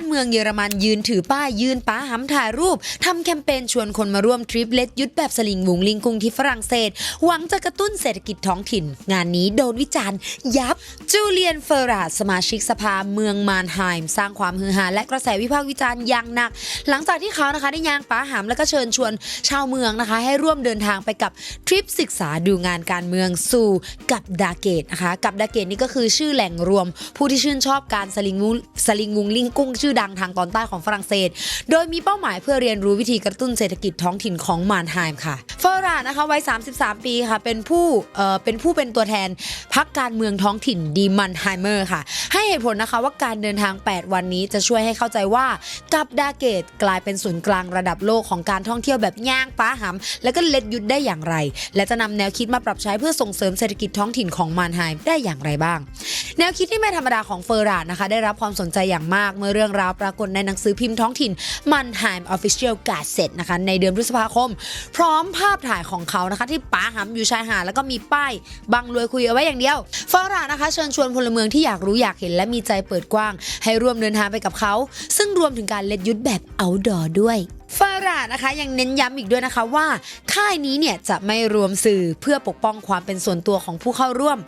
การเมืองเยอรมันยืนถือป้ายยืนป้าหำถ่ายรูปทำแคมเปญชวนคนมาร่วมทริปเล็ดยุดแบบสลิงวงลิงกุงที่ฝรั่งเศส หวังจะกระตุ้นเศรษฐกิจท้องถิ่น งานนี้โดนวิจารณ์ ยับ จูเลียนเฟอร์ราสมาชิกสภาเมืองมานไฮม์สร้างความฮือฮาและกระแสวิพากษ์วิจารณ์อย่างหนัก หลังจากที่เขานะคะได้ยางป้าหำแล้วก็เชิญชวนชาวเมืองนะคะ ให้ร่วมเดินทางไปกับทริปศึกษาดูงานการเมืองสู่กับดาเกตนะคะกับดาเกตนี่ก็คือชื่อแหล่งรวม ผู้ที่ชื่นชอบการสลิงงูสลิงวงลิงกุ้งชื่อดังทางตอนใต้ของฝรั่งเศส โดยมีเป้าหมายเพื่อเรียนรู้วิธีกระตุ้นเศรษฐกิจท้องถิ่นของมานไฮม์ค่ะเฟอร์รานะคะวัย 33 ปีค่ะ เป็นผู้เอ่อเป็นผู้เป็นตัวแทนพักการเมืองท้องถิ่นดีมันไฮเมอร์ค่ะ ให้เหตุผลนะคะว่าการเดินทาง 8 วันนี้จะช่วยให้เข้าใจว่ากับดาเกตกลายเป็นศูนย์กลางระดับโลกของการท่องเที่ยวแบบย่างป้าหำและก็เล็ดยุดได้อย่างไร และจะนำแนวคิดมาปรับใช้เพื่อส่งเสริมเศรษฐกิจท้องถิ่นของมานไฮม์ได้อย่างไรบ้าง แนวคิดที่ไม่ธรรมดาของเฟอร์ราดนะคะ ได้รับความสนใจอย่างมากเมื่อเรื่องราวปรากฏในหนังสือพิมพ์ท้องถิ่นมันไฮม์ Official Gazette นะคะในเดือนพฤษภาคม พร้อมภาพถ่ายของเขานะคะ ที่ป๋าหำอยู่ชายหาดแล้วก็มีป้ายบังรวยคุยเอาไว้อย่างเดียวเฟอร์ราดนะคะ เชิญชวนพลเมืองที่อยากรู้อยากเห็นและมีใจเปิดกว้าง ให้ร่วมเดินทางไปกับเขา ซึ่งรวมถึงการเล็ดยุทธแบบ outdoor ด้วย รานะคะยังเน้นย้ำอีกด้วยนะคะว่า ค่ายนี้เนี่ยจะไม่รวมสื่อเพื่อปกป้องความเป็นส่วนตัวของผู้เข้าร่วม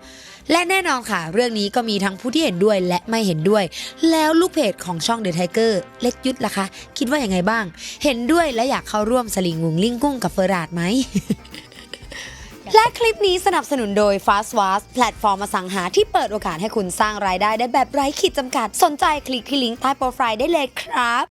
และแน่นอนค่ะ เรื่องนี้ก็มีทั้งผู้ที่เห็นด้วยและไม่เห็นด้วย แล้วลูกเพจของช่อง The Tiger เล็ดยุทธล่ะคะ คิดว่าอยังไงบ้าง เห็นด้วยและอยากเข้าร่วมสลิงงุงลิงกุ้งกับเฟอราดไหมและคลิปนี้สนับสนุนโดย Fast w a s แพลตฟอร์มอสังหาที่เปิดโอกาสให้คุณสร้างรายได้ได้แบบไร้ขีดจำกัด สนใจคลิกที่ลิงก์ใต้โปรไฟล์ได้เลยครับ